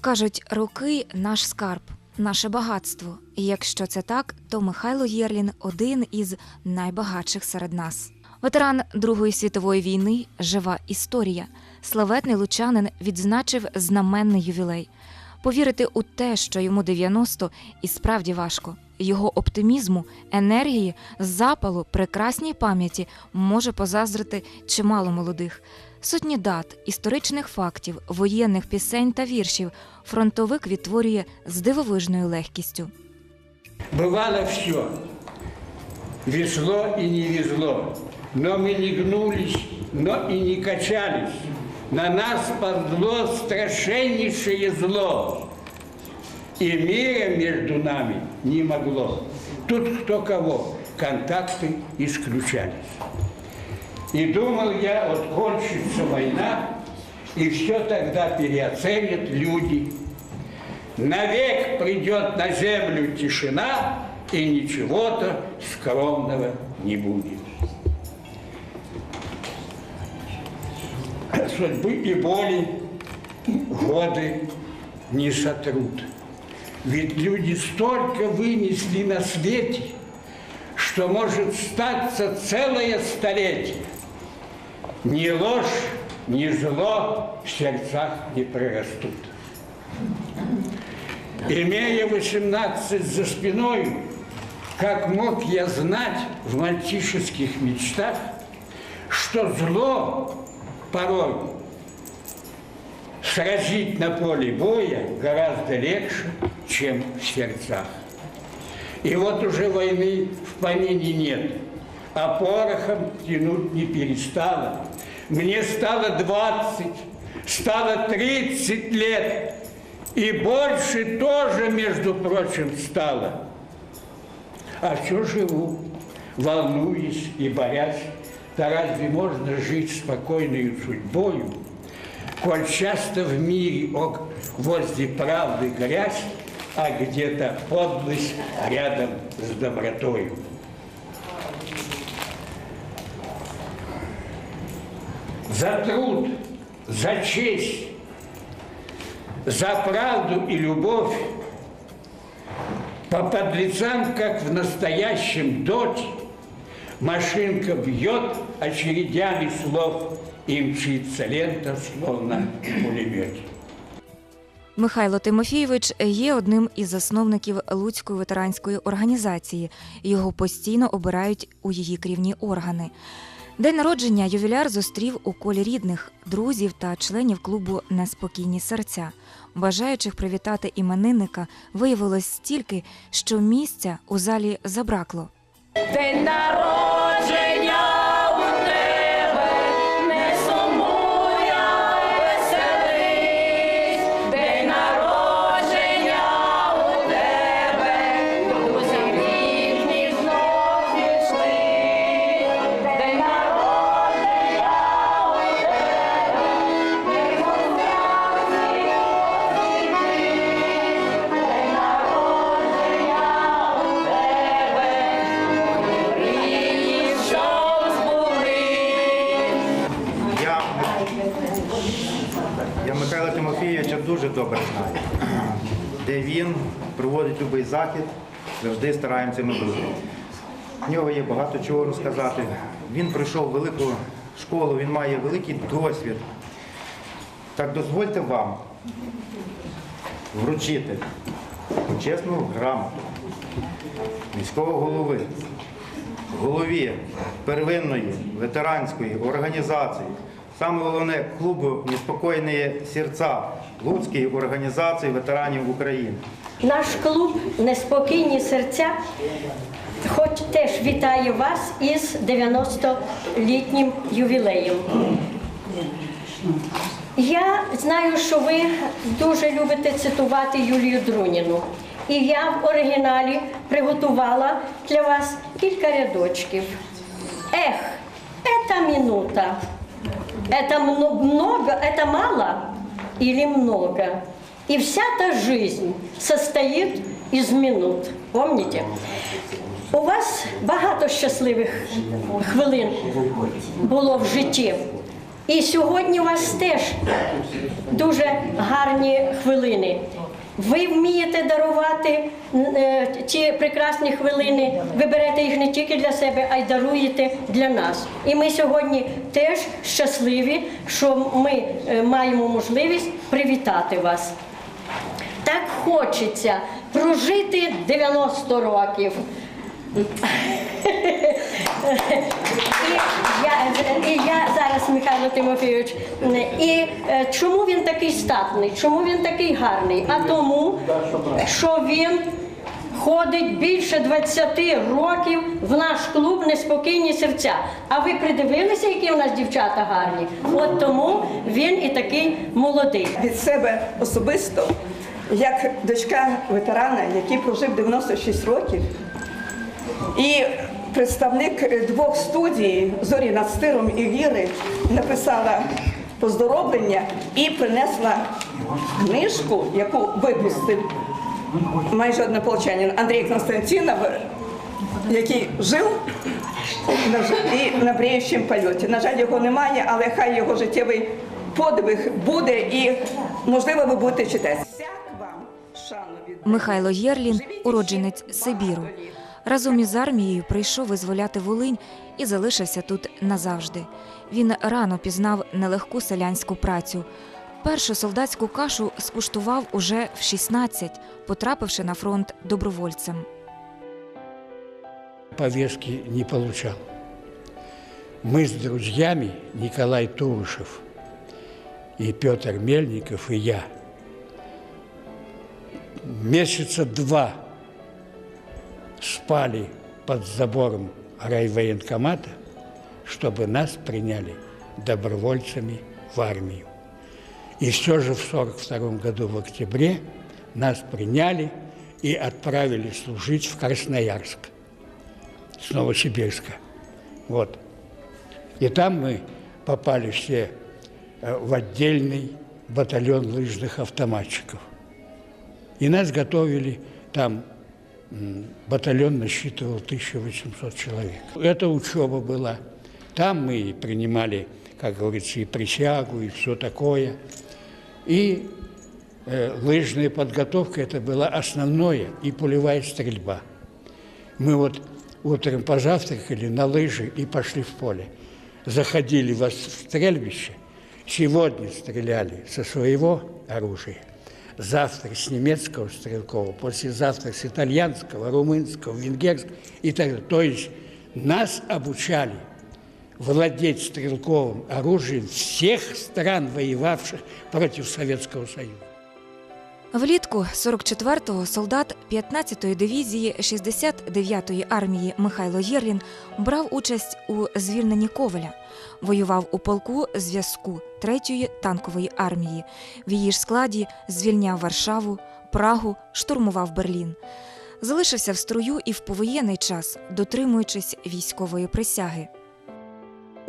Кажуть, роки наш скарб, наше багатство. І якщо це так, то Михайло Єрлін один із найбагатших серед нас. Ветеран Другої світової війни, жива історія. Славетний лучанин відзначив знаменний ювілей. Повірити у те, що йому 90, і справді важко. Його оптимізму, енергії, запалу, прекрасній пам'яті може позаздрити чимало молодих. Сотні дат, історичних фактів, воєнних пісень та віршів фронтовик відтворює з дивовижною легкістю. Бывало все. Везло и не везло. Но мы не гнулись, но и не качались. На нас подло страшеннейшее зло. И мира между нами не могло. Тут кто кого, контакты исключались. И думал я, вот кончится война, и все тогда переоценят люди. Навек придет на землю тишина, и ничего-то скромного не будет. Судьбы и боли годы не сотрут. Ведь люди столько вынесли на свете, что может статься целое столетие. Ни ложь, ни зло в сердцах не прорастут. Имея 18 за спиной, как мог я знать в мальчишеских мечтах, что зло порой сразить на поле боя гораздо легче, чем в сердцах. И вот уже войны в помине нет, а порохом тянуть не перестала. Мне стало 20, стало 30 лет, и больше тоже, между прочим, стало. А все живу, волнуясь и борясь, да разве можно жить спокойной судьбою, коль часто в мире ок, возле правды грязь, а где-то подлость рядом с добротою. За труд, за честь, за правду и любовь по подлецам, как в настоящем доте, машинка бьет очередями слов и мчится лента, словно в пулемете. Михайло Тимофійович є одним із засновників Луцької ветеранської організації. Його постійно обирають у її керівні органи. День народження ювіляр зустрів у колі рідних, друзів та членів клубу Неспокійні серця. Бажаючих привітати іменинника виявилось стільки, що місця у залі забракло. День народження Де він проводить будь-який захід, завжди стараємося ми бути. В нього є багато чого розказати. Він пройшов велику школу, він має великий досвід. Так дозвольте вам вручити почесну грамоту міського голови, голові первинної ветеранської організації, саме головне клубу Неспокійні серця Луцької організації ветеранів України. Наш клуб Неспокійні серця, хоч теж вітає вас із 90-літнім ювілеєм. Я знаю, що ви дуже любите цитувати Юлію Друніну. І я в оригіналі приготувала для вас кілька рядочків. Ех, ета минута. Мно- много, это мало или много? И вся та жизнь состоит из минут. Помните? У вас багато щасливих хвилин було в житті. І сьогодні у вас теж дуже гарні хвилини. Ви вмієте дарувати е, ці прекрасні хвилини. Ви берете їх не тільки для себе, а й даруєте для нас. І ми сьогодні теж щасливі, що ми е, маємо можливість привітати вас. Так хочеться прожити 90 років. І я, зараз, Михайло Тимофійович, і е, чому він такий статний, чому він такий гарний? А тому, що він ходить більше 20 років в наш клуб Неспокійні серця. А ви придивилися, які у нас дівчата гарні? От тому він і такий молодий. від себе особисто, як дочка ветерана, який прожив 96 років, і представник е, двох студій Зорі над стиром і віри написала поздоровлення і принесла книжку, яку випустив майже однополчанин Андрій Константинов, який жив і на бреючому польоті. На жаль, його немає, але хай його життєвий подвиг буде і, можливо, ви будете читати. Михайло Єрлін, уродженець Сибіру. Разом із армією прийшов визволяти Волинь і залишився тут назавжди. Він рано пізнав нелегку селянську працю. Першу солдатську кашу скуштував уже в 16, потрапивши на фронт добровольцем. повестки не получал. Мы с друзьями, Николай Турышев и Петр Мельников и я, месяца два спали под забором райвоенкомата, чтобы нас приняли добровольцами в армию. И все же в 1942 году в октябре нас приняли и отправили служить в Красноярск с Новосибирска. Вот. И там мы попали все э, в отдельный батальон лыжных автоматчиков. И нас готовили там батальон насчитывал 1800 человек. Это учеба была. Там мы принимали, как говорится, и присягу, и все такое. И э, лыжная подготовка это было основное, и пулевая стрельба. Мы вот утром позавтракали на лыжи и пошли в поле. Заходили в стрельбище, сегодня стреляли со своего оружия, завтра с немецкого стрелкового, послезавтра с итальянского, румынского, венгерского и так далее. То есть нас обучали владеть стрелковым оружием всех стран, воевавших против Советского Союза. Влітку 44-го солдат 15-ї дивізії 69-ї армії Михайло Єрлін брав участь у звільненні Ковеля, воював у полку зв'язку 3-ї танкової армії. В її ж складі звільняв Варшаву, Прагу, штурмував Берлін. Залишився в строю і в повоєнний час, дотримуючись військової присяги.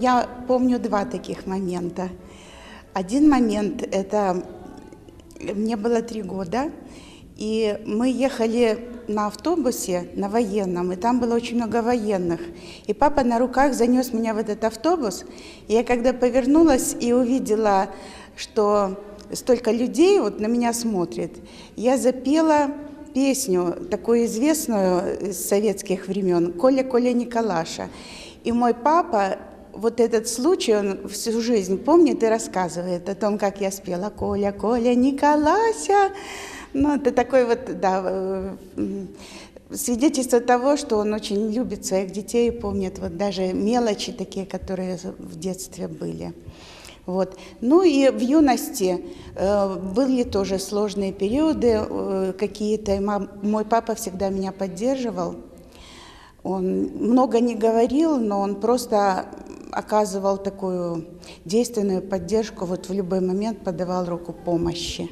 Я помню два таких момента. Один момент – это мне было три года, и мы ехали на автобусе, на военном, и там было очень много военных. И папа на руках занес меня в этот автобус. И я когда повернулась и увидела, что столько людей вот на меня смотрит, я запела песню, такую известную с советских времен, «Коля, Коля Николаша». И мой папа вот этот случай, он всю жизнь помнит и рассказывает о том, как я спела «Коля, Коля, Николася». Ну, это такой вот, да, э, свидетельство того, что он очень любит своих детей помнит вот даже мелочи такие, которые в детстве были. Вот. Ну и в юности э, были тоже сложные периоды э, какие-то. мой папа всегда меня поддерживал. Он много не говорил, но он просто оказывал такую действенную поддержку, вот в любой момент подавал руку помощи.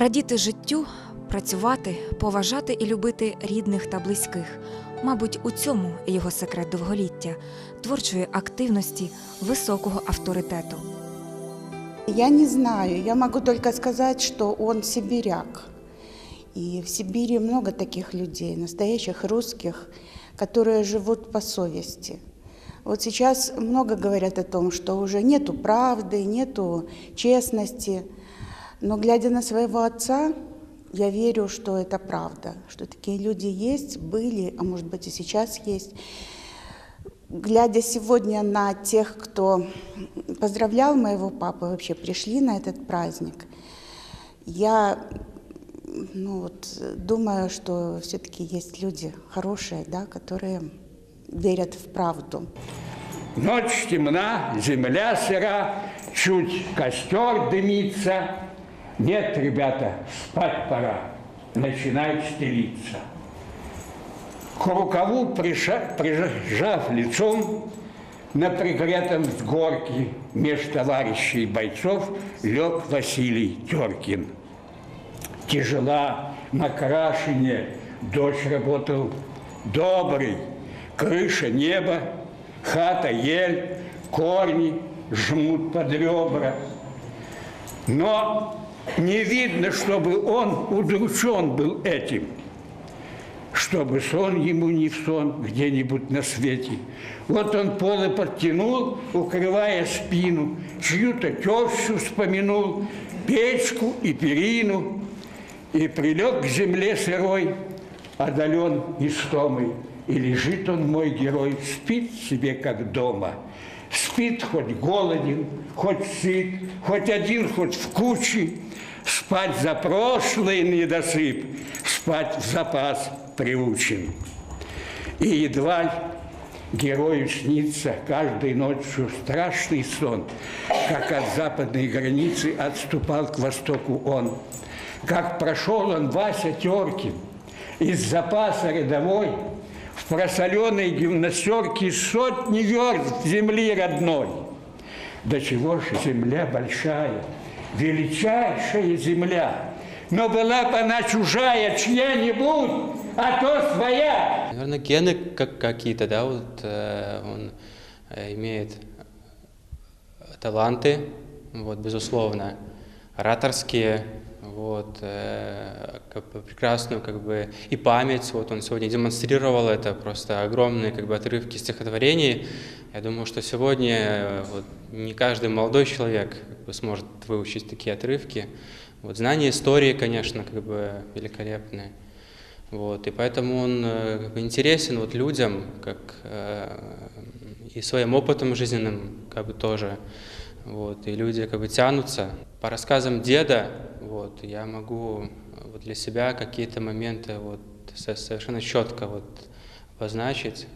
Радіти життю, працювати, поважати і любити рідних та близьких. Мабуть, у цьому його секрет довголіття, творчої активності, високого авторитету. Я не знаю, я могу только сказать, что он сибиряк. И в Сибири много таких людей, настоящих русских, которые живут по совести. Вот сейчас много говорят о том, что уже нету правды, нету честности. Но глядя на своего отца, я верю, что это правда, что такие люди есть, были, а может быть и сейчас есть. Глядя сегодня на тех, кто поздравлял моего папу, вообще пришли на этот праздник, я ну вот, думаю, что все-таки есть люди хорошие, да, которые верят в правду. Ночь темна, земля сыра, чуть костер дымится. Нет, ребята, спать пора, начинает стелиться. К рукаву прижав лицом, на пригретом взгорке меж товарищей бойцов лег Василий Теркин. Тяжела на крашине, дождь работал добрый, крыша неба, хата ель, корни жмут под ребра. Но не видно, чтобы он удручен был этим, чтобы сон ему не в сон где-нибудь на свете. Вот он полы подтянул, укрывая спину, чью-то тещу вспомянул, печку и перину, и прилег к земле сырой, одолен истомой. И лежит он, мой герой, спит себе как дома. Спит хоть голоден, хоть сыт, хоть один, хоть в куче. Спать за прошлый недосып, спать в запас приучен. И едва ли герою снится каждой ночью страшный сон, как от западной границы отступал к востоку он. Как прошел он, Вася Теркин, из запаса рядовой, в просоленной гимнастерке сотни верст земли родной. До чего же земля большая, величайшая земля, но была бы она чужая чья-нибудь, а то своя. Наверное, гены как какие-то, да, вот э, он э, имеет таланты, вот, безусловно, ораторские, вот, э, как бы прекрасную, как бы, и память, вот он сегодня демонстрировал это, просто огромные, как бы, отрывки стихотворений. Я думаю, что сегодня э, вот, не каждый молодой человек как бы, сможет выучить такие отрывки. Вот, знание истории, конечно, как бы, великолепное. Вот, и поэтому он э, как бы интересен вот людям, как э, и своим опытом жизненным, как бы тоже. Вот, и люди как бы тянутся. По рассказам деда, вот, я могу вот для себя какие-то моменты вот со- совершенно четко вот обозначить,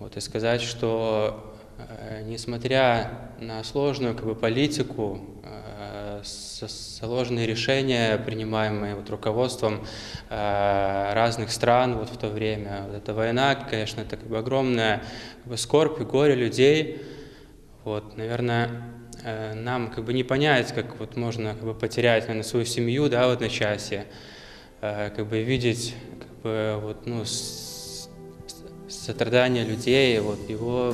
вот, и сказать, что э, несмотря на сложную как бы, политику, э, сложные решения, принимаемые вот, руководством э, разных стран вот, в то время, вот эта война, конечно, это как бы, огромная как бы, скорбь и горе людей. Вот, наверное, э, нам как бы не понять, как вот можно как бы потерять, наверное, свою семью, да, в одночасье, э, как бы видеть, как бы вот, ну, с- с- страдания людей, вот его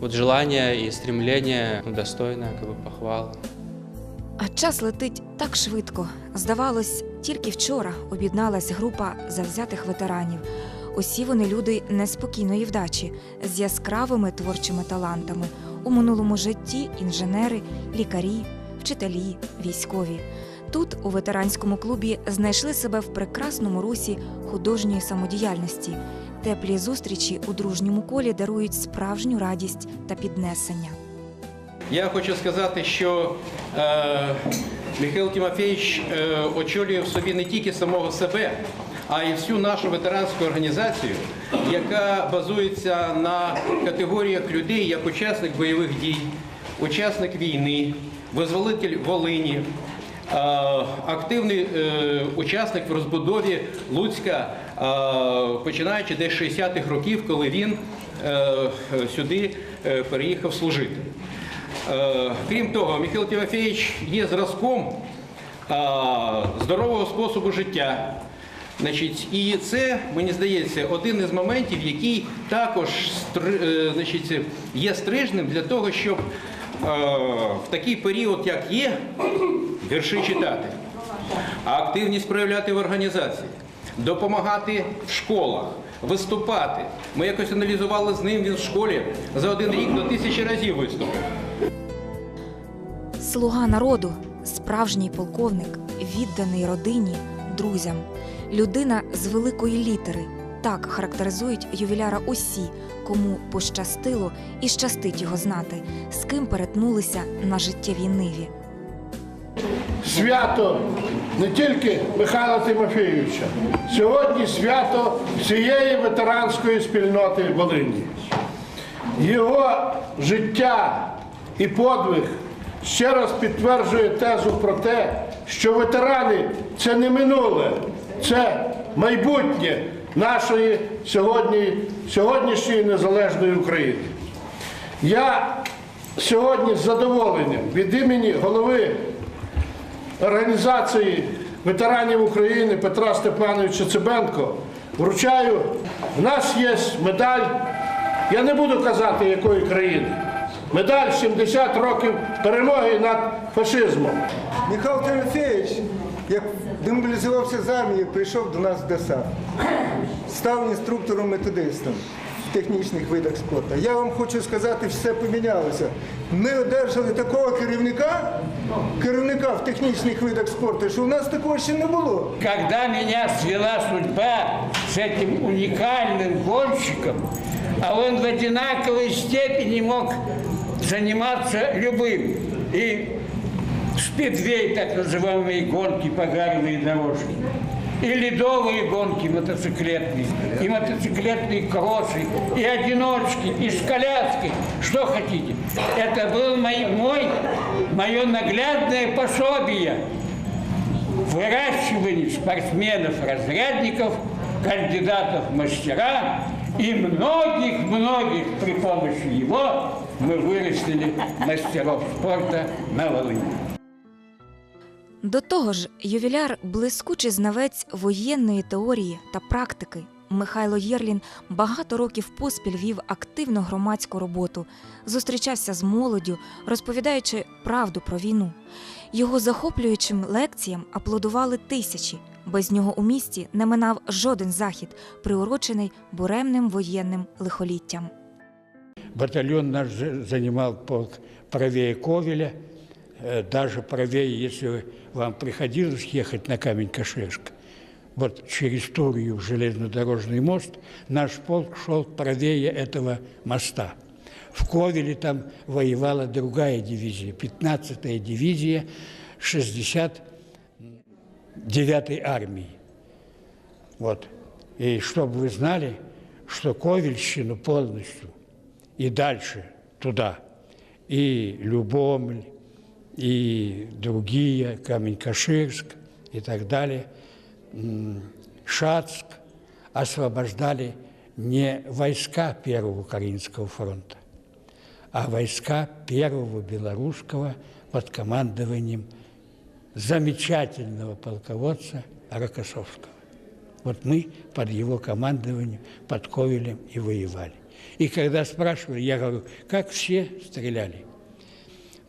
вот желание и стремление ну, достойно как бы похвал. А час летить так швидко. Здавалось, тільки вчора об'єдналась група завзятих ветеранів. Усі вони люди неспокійної вдачі з яскравими творчими талантами. У минулому житті інженери, лікарі, вчителі, військові. Тут, у ветеранському клубі, знайшли себе в прекрасному русі художньої самодіяльності. Теплі зустрічі у дружньому колі дарують справжню радість та піднесення. Я хочу сказати, що е, Михайло Тимофійович е, очолює в собі не тільки самого себе, а й всю нашу ветеранську організацію, яка базується на категоріях людей як учасник бойових дій, учасник війни, визволитель Волині, е, активний е, учасник в розбудові Луцька, е, починаючи десь 60-х років, коли він сюди переїхав служити. Крім того, Михайло Тимофійович є зразком здорового способу життя. Значить, і це, мені здається, один із моментів, який також е, значить, є стрижним для того, щоб е, в такий період, як є, вірші читати, активність проявляти в організації, допомагати в школах, виступати. Ми якось аналізували з ним, він в школі за один рік до тисячі разів виступив. Слуга народу, справжній полковник, відданий родині, друзям, людина з великої літери. Так характеризують ювіляра усі, кому пощастило і щастить його знати, з ким перетнулися на життєвій ниві. свято не тільки Михайла Тимофійовича, сьогодні свято всієї ветеранської спільноти Волині. Його життя і подвиг ще раз підтверджує тезу про те, що ветерани це не минуле, це майбутнє нашої сьогодні, сьогоднішньої незалежної України. Я сьогодні з задоволенням від імені голови організації ветеранів України Петра Степановича Цибенко вручаю. У нас є медаль, я не буду казати якої країни. Медаль 70 років перемоги над фашизмом. Михайло Тимофійович, як демобілізувався з армії, прийшов до нас в ДСА. Став інструктором-методистом в технічних видах спорту. Я вам хочу сказати, все помінялося. Ми одержали такого керівника, керівника в технічних видах спорту, що в нас такого ще не було. Когда меня свела судьба с этим уникальным гонщиком, а он в одинаковой степени мог заниматься любым. И спидвей, так называемые гонки по гаревой дорожке, и ледовые гонки мотоциклетные, и мотоциклетные кроссы, и одиночки, и с коляской, что хотите. Это был мой, мой, мое наглядное пособие выращивании спортсменов-разрядников, кандидатов в мастера и многих-многих при помощи его мы вырастили мастеров спорта на Волыни. До того ж, ювіляр блискучий знавець воєнної теорії та практики. Михайло Єрлін багато років поспіль вів активну громадську роботу, зустрічався з молоддю, розповідаючи правду про війну. Його захоплюючим лекціям аплодували тисячі. Без нього у місті не минав жоден захід, приурочений буремним воєнним лихоліттям. Батальон наш за- занимал полк правее Ковеля, э, даже правее, если вам приходилось ехать на Камень-Каширск. Вот через Турию железнодорожный мост наш полк шел правее этого моста. В Ковеле там воевала другая дивизия, 15-я дивизия 69-й армии. Вот. И чтобы вы знали, что Ковельщину полностью и дальше туда, и Любомль, и другие, Камень-Каширск и так далее, Шацк освобождали не войска Первого Украинского фронта, а войска Первого Белорусского под командованием замечательного полководца Рокоссовского. Вот мы под его командованием, под Ковелем и воевали. И когда спрашивали, я говорю, как все стреляли?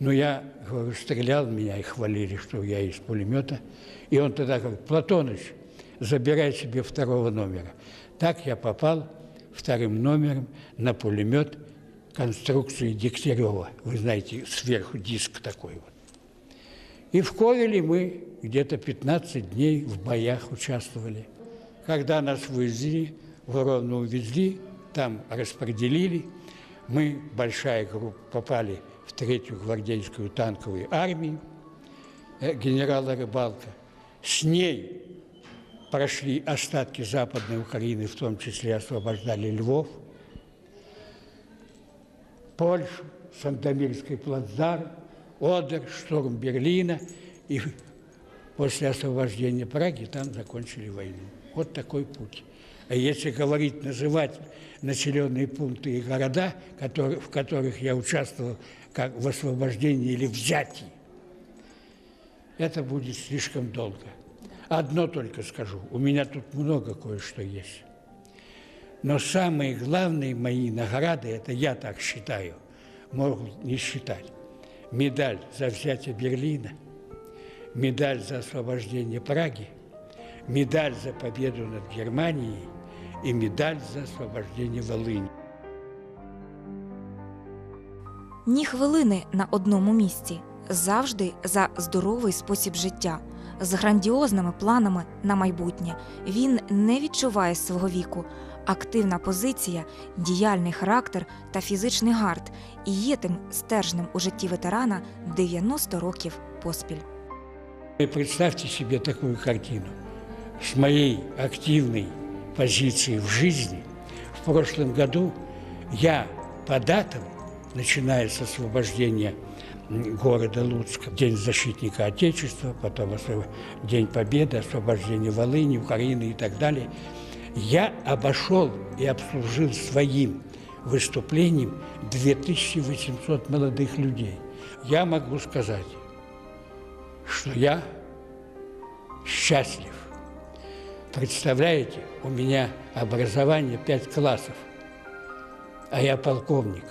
Ну, я, говорю, стрелял, меня и хвалили, что я из пулемета. И он тогда говорит, Платоныч, забирай себе второго номера. Так я попал вторым номером на пулемет конструкции Дегтярева. Вы знаете, сверху диск такой вот. И в Ковеле мы где-то 15 дней в боях участвовали. Когда нас вывезли, в Ровно увезли, там распределили, мы, большая группа, попали в третью гвардейскую танковую армию э, генерала Рыбалка. С ней прошли остатки Западной Украины, в том числе освобождали Львов, Польшу, Сандомирский плацдарм, Одер, штурм Берлина. И после освобождения Праги там закончили войну. Вот такой путь. А если говорить, называть населенные пункты и города, которые, в которых я участвовал как в освобождении или взятии, это будет слишком долго. Одно только скажу, у меня тут много кое-что есть. Но самые главные мои награды, это я так считаю, могут не считать. Медаль за взятие Берлина, медаль за освобождение Праги, медаль за победу над Германией и медаль за освобождение Волыни. Ні хвилини на одному місці, завжди за здоровий спосіб життя, з грандіозними планами на майбутнє. Він не відчуває свого віку. Активна позиція, діяльний характер та фізичний гард і є тим стержнем у житті ветерана 90 років поспіль. И представьте себе такую картину. С моей активной позицией в жизни в прошлом году я по датам, начиная с освобождения города Луцка, День защитника Отечества, потом День Победы, освобождение Волыни, Украины и так далее, я обошел и обслужил своим выступлением 2800 молодых людей. Я могу сказать, что я счастлив. Представляете, у меня образование пять классов, а я полковник.